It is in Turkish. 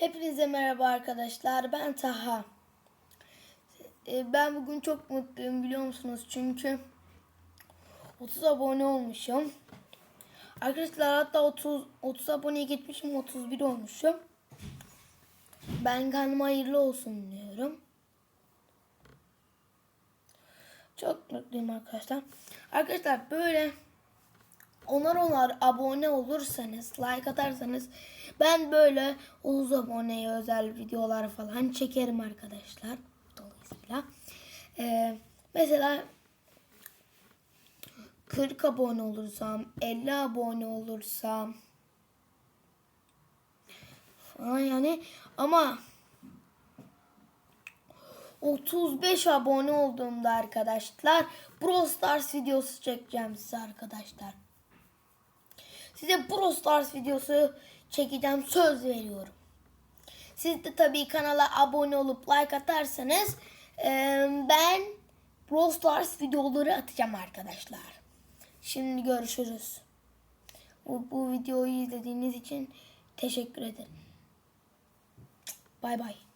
Hepinize merhaba arkadaşlar. Ben Taha. Ee, Ben bugün çok mutluyum biliyor musunuz? Çünkü 30 abone olmuşum. Arkadaşlar hatta 30 30 aboneye geçmişim 31 olmuşum. Ben kendime hayırlı olsun diyorum. Çok mutluyum arkadaşlar. Arkadaşlar böyle onar onar abone olursanız, like atarsanız ben böyle 30 aboneye özel videolar falan çekerim arkadaşlar. Dolayısıyla Ee, mesela 40 abone olursam, 50 abone olursam falan yani ama 35 abone olduğumda arkadaşlar Brawl Stars videosu çekeceğim size arkadaşlar. Size Brawl Stars videosu çekeceğim söz veriyorum. Siz de tabii kanala abone olup like atarsanız ben Brawl Stars videoları atacağım arkadaşlar. Şimdi görüşürüz. Bu, bu videoyu izlediğiniz için teşekkür ederim. Bay bay.